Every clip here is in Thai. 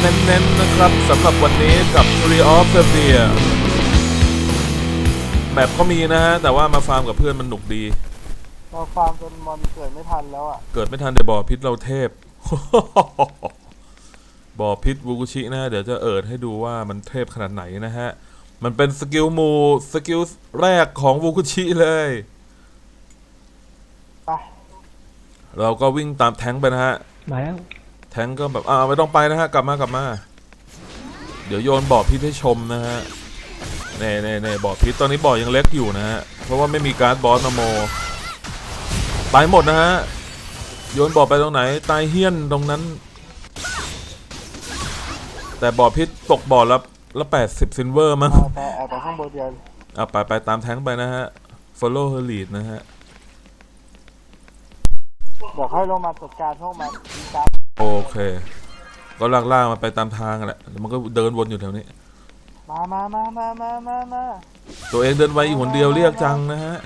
เน้นๆนะครับสำหรับวันนี้กับ Tree of the f e a r แมปก็มีนะฮะ แต่ว่ามาฟาร์มกับเพื่อนมันหนุกดี เราฟาร์มจนมอนเกิดไม่ทันแล้วอะ เกิดไม่ทันเดี๋ยวบ่อพิษเราเทพ บ่อพิษวูกุชินะฮะเดี๋ยวจะเอิดให้ดูว่ามันเทพขนาดไหนนะฮะ มันเป็นสกิลมูสกิลแรกของวูกุชิเลย ไป เราก็วิ่งตามแท้งค์ไปนะฮะ มาแล้ว แท้งค์ก็แบบอ่าไม่ต้องไปนะฮะกลับมากลับมา เดี๋ยวโยนบ่อพิษให้ชมนะฮะเน่เน่เน่บ่อพิษตอนนี้บ่อยังเล็กอยู่นะฮะเพราะว่าไม่มีการ์ดบอสมาโมตายหมดนะฮะโยนบ่อไปตรงไหนตายเฮี้ยนตรงนั้น แต่บ่อพิษตกบ่อละละแปดสิบซินเวอร์มั้งเอาแต่เอาแต่ข้างบนเดียวอะไปไปตามแท้งค์ไปนะฮะ follow her lead นะฮะ เดี๋ยวค่อยลงมาจัดการพวกมันมีการ โอเค ก็ลากล่ากๆมาไปตามทางแหละแล้วมันก็เดินวนอยู่แถวนี้ มามามามามามามาตัวเองเดินไวอยู่คนเดียวเรียกจังนะฮะ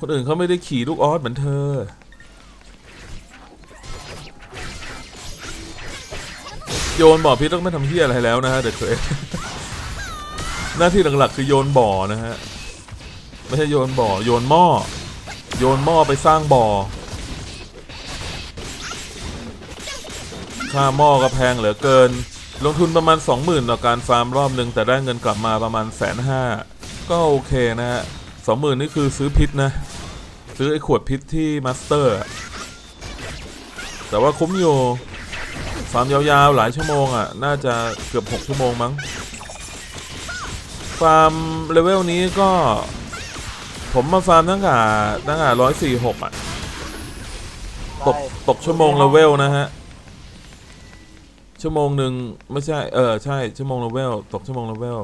คนอื่นเขาไม่ได้ขี่ลูกออสเหมือนเธอ โยนบ่อพิษต้องไม่ทำเฮียอะไรแล้วนะฮะเด็กตัวเองหน้าที่หลักๆคือโยนบ่อนะฮะ ไม่ใช่โยนบ่อ โยนหม้อ โยนหม้อไปสร้างบ่อ ค่าหม้อก็แพงเหลือเกิน ลงทุนประมาณ 20,000 ต่อการฟาร์มรอบหนึ่งแต่ได้เงินกลับมาประมาณแสนห้าก็โอเคนะฮะสองหมื่นนี่คือซื้อพิษนะ ซื้อไอ้ขวดพิษที่มาสเตอร์ แต่ว่าคุ้มอยู่ฟาร์มยาวๆ หลายชั่วโมงอะ น่าจะเกือบ 6 ชั่วโมงมั้ง ฟาร์มเลเวลนี้ก็ ผมมาฟาร์มตั้งแต่ตั้งแต่ร้อยสี่หกอะ ตกตกชั่วโมงเลเวลนะฮะ ชั่วโมงหนึ่งไม่ใช่ เออ ใช่ ชั่วโมงละเวล ตกชั่วโมงละเวล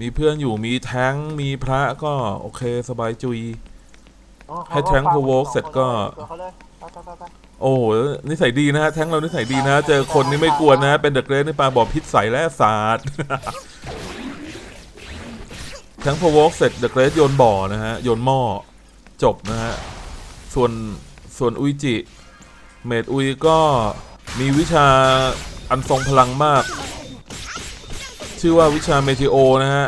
มีเพื่อนอยู่ มีแท้งค์มีพระก็ โอเค สบายจุยอ๋อให้แทงค์ provoke เสร็จก็ตัวเขาเลยไปไปไปไปโอ้โห นิสัยดีนะฮะ แท้งค์เรานิสัยดีนะ เจอคนนี่ไม่กลัวนะ เป็นเดอะเกรสในปลาบ่อพิษใสและศาสตร์แท้งพวกเสร็จเดอะเกรสโยนบ่อนะฮะ โยนหม้อ จบนะฮะ ส่วน ส่วนอุยจิ เมดอุยก็ มีวิชาอันทรงพลังมาก ชื่อว่าวิชาเมทิโอนะฮะ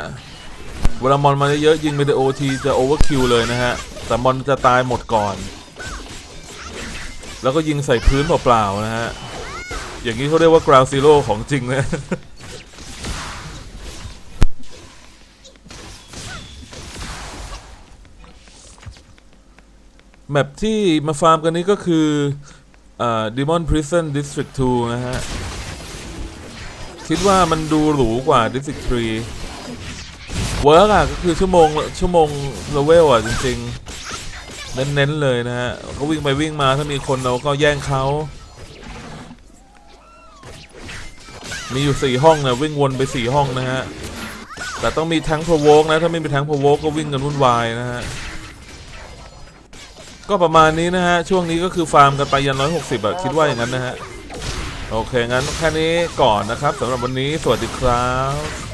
เวลามอนมาเยอะยิงเมทิโอทีจะโอเวอร์คิวเลยนะฮะ แต่มอนจะตายหมดก่อน แล้วก็ยิงใส่พื้นเปล่าๆนะฮะ อย่างนี้เขาเรียกว่ากราวซีโร่ของจริงนะแมปที่มาฟาร์มกันนี้ก็คือ อ่า Demon Prison District 2 นะฮะ คิดว่ามันดูหรูกว่า District 3 เวิร์กอะ ก็คือชั่วโมง ชั่วโมงเลเวลอะ จริงๆ เน้นๆ เลยนะฮะก็วิ่งไปวิ่งมาถ้ามีคนเราก็แย่งเขา มีอยู่สี่ห้องนะ วิ่งวนไปสี่ห้องนะฮะ แต่ต้องมีแทงพโวกนะ ถ้าไม่มีแทงพโวกก็วิ่งกันวุ่นวายนะฮะ ก็ประมาณนี้นะฮะ ช่วงนี้ก็คือฟาร์มกันไปยันร้อยหกสิบอะคิดว่าอย่างนั้นนะฮะ โอเค งั้นแค่นี้ก่อนนะครับสำหรับวันนี้สวัสดีครับ